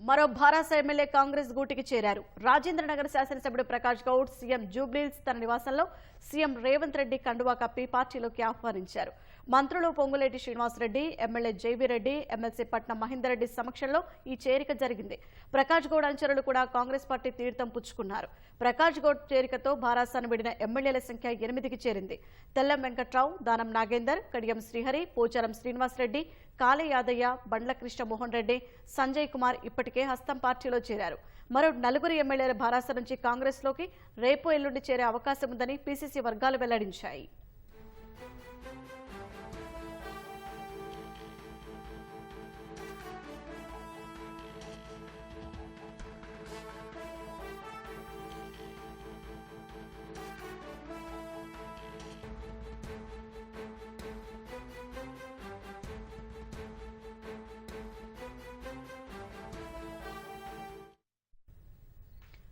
మరో భారాస ఎమ్మెల్యే కాంగ్రెస్ గూటికి చేరారు. రాజేంద్రనగర్ శాసనసభ్యుడు ప్రకాష్ గౌడ్ సీఎం జూబ్లీల్స్ తన నివాసంలో సీఎం రేవంత్ రెడ్డి కండువా కప్పి పార్టీలోకి ఆహ్వానించారు. మంత్రులు పొంగులేటి శ్రీనివాసరెడ్డి ఎమ్మెల్యే జైవీ రెడ్డి ఎమ్మెల్సీ పట్నం మహేందర్రెడ్డి సమక్షంలో ఈ చేరిక జరిగింది. ప్రకాష్ గౌడ్ అనుచరులు కూడా కాంగ్రెస్ పార్టీ తీర్థం పుచ్చుకున్నారు. ప్రకాష్ గౌడ్ చేరికతో భారాసాను విడిన ఎమ్మెల్యేల సంఖ్య ఎనిమిదికి చేరింది. తెల్లం వెంకట్రావు దానం నాగేందర్ కడియం శ్రీహరి పోచారం శ్రీనివాసరెడ్డి కాళయాదయ్య బండ్ల కృష్ణ మోహన్ రెడ్డి సంజయ్ కుమార్ ఇప్పటికే హస్తం పార్టీలో చేరారు. మరో నలుగురు ఎమ్మెల్యేల భారాస నుంచి కాంగ్రెస్లోకి రేపు ఎల్లుండి చేరే అవకాశం ఉందని పీసీసీ వర్గాలు వెల్లడించాయి.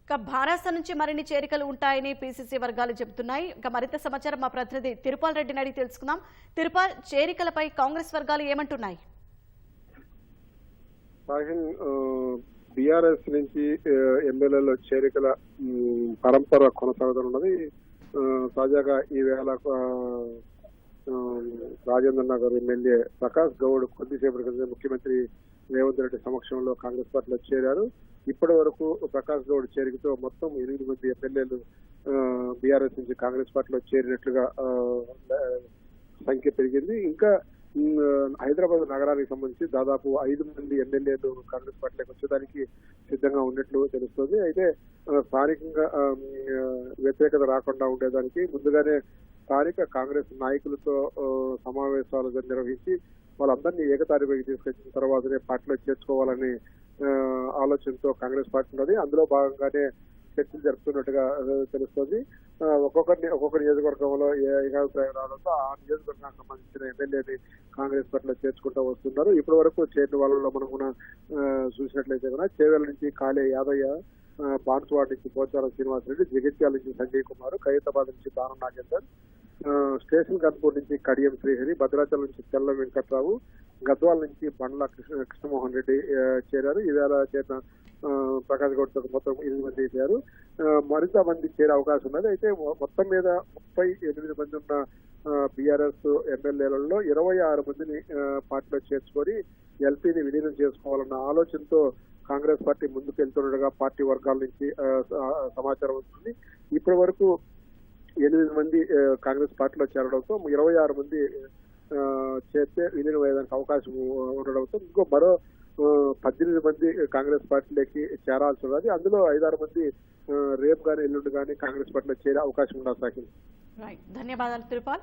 ఇక భారాస నుంచి మరిన్ని చేరికలు ఉంటాయని పీసీసీ వర్గాలు చెబుతున్నాయి. ఇక మరింత సమాచారం మా ప్రతినిధి తిరుపాల్ రెడ్డిని అడిగి తెలుసుకుందాం. తిరుపాల్ చేరికలపై కాంగ్రెస్ వర్గాలు ఏమంటున్నాయి? బీఆర్ఎస్ నుంచి ఎమ్మెల్యేల చేరికల పరంపర కొనసాగుతున్నది ఉన్నది. తాజాగా ఈవేళ రాజేంద్ర నగర్ ఎమ్మెల్యే ప్రకాష్ గౌడ్ కొద్దిసేపటి క్రితం ముఖ్యమంత్రి రేవంత్ రెడ్డి సమక్షంలో కాంగ్రెస్ పార్టీలో చేరారు. ఇప్పటి వరకు ప్రకాష్ గౌడ్ చేరికతో మొత్తం ఎనిమిది మంది ఎమ్మెల్యేలు బీఆర్ఎస్ నుంచి కాంగ్రెస్ పార్టీలో చేరినట్లుగా సంఖ్య పెరిగింది. ఇంకా హైదరాబాద్ నగరానికి సంబంధించి దాదాపు ఐదు మంది ఎమ్మెల్యేలు కాంగ్రెస్ పార్టీలోకి వచ్చేదానికి సిద్ధంగా ఉన్నట్లు తెలుస్తుంది. అయితే స్థానికంగా వ్యతిరేకత రాకుండా ఉండేదానికి ముందుగానే స్థానిక కాంగ్రెస్ నాయకులతో సమావేశాలు నిర్వహించి వాళ్ళందరినీ ఏకతాటిపైకి తీసుకొచ్చిన తర్వాతనే పార్టీలో చేర్చుకోవాలని ఆలోచనతో కాంగ్రెస్ పార్టీ ఉన్నది. అందులో భాగంగానే చర్చలు జరుపుతున్నట్టుగా తెలుస్తోంది. తెలుస్తుంది ఒక్కొక్కరిని ఒక్కొక్క నియోజకవర్గంలో ఏ ఏకాభిప్రాయం రావడంతో ఆ నియోజకవర్గానికి సంబంధించిన ఎమ్మెల్యేని కాంగ్రెస్ పార్టీలో చేర్చుకుంటూ వస్తున్నారు. ఇప్పటి వరకు చేరిన వాళ్ళలో మనం కూడా చూసినట్లయితే కూడా చేవెల నుంచి కాళే యాదయ్య ఆ, బాన్సువాడ నుంచి పోచారం శ్రీనివాసరెడ్డి జగిత్యాల నుంచి సంజయ్ కుమార్ ఖైరతాబాద్ నుంచి దానం నాగేందర్ స్టేషన్ కన్పూర్ నుంచి కడియం శ్రీహరి భద్రాచలం నుంచి తెల్ల వెంకట్రావు గద్వాల నుంచి బండ్ల కృష్ణ కృష్ణమోహన్ రెడ్డి చేరారు. ఇవాళ చేరిన ప్రకాష్ గౌడ్తో మొత్తం ఎనిమిది మంది చేరారు. మరింత మంది చేరే అవకాశం ఉన్నది. అయితే మొత్తం మీద ముప్పై ఎనిమిది మంది ఉన్న బీఆర్ఎస్ ఎమ్మెల్యేలలో ఇరవై ఆరు మందిని పార్టీలో చేర్చుకొని ఎల్పీని విలీనం చేసుకోవాలన్న ఆలోచనతో కాంగ్రెస్ పార్టీ ముందుకు వెళ్తుండగా పార్టీ వర్గాల నుంచి సమాచారం వస్తుంది. ఇప్పటి వరకు ఎనిమిది మంది కాంగ్రెస్ పార్టీలో చేరడంతో ఇరవై ఆరు మంది చేస్తే విలీనం అయ్యేదానికి అవకాశం ఉండడంతో ఇంకో మరో పద్దెనిమిది మంది కాంగ్రెస్ పార్టీలోకి చేరాల్సి ఉన్నది. అందులో ఐదారు మంది రేపు కానీ ఎల్లుండి కానీ కాంగ్రెస్ పార్టీలో చేరే అవకాశం ఉండదు సాకి ధన్యవాదాలు తిరుపాల్.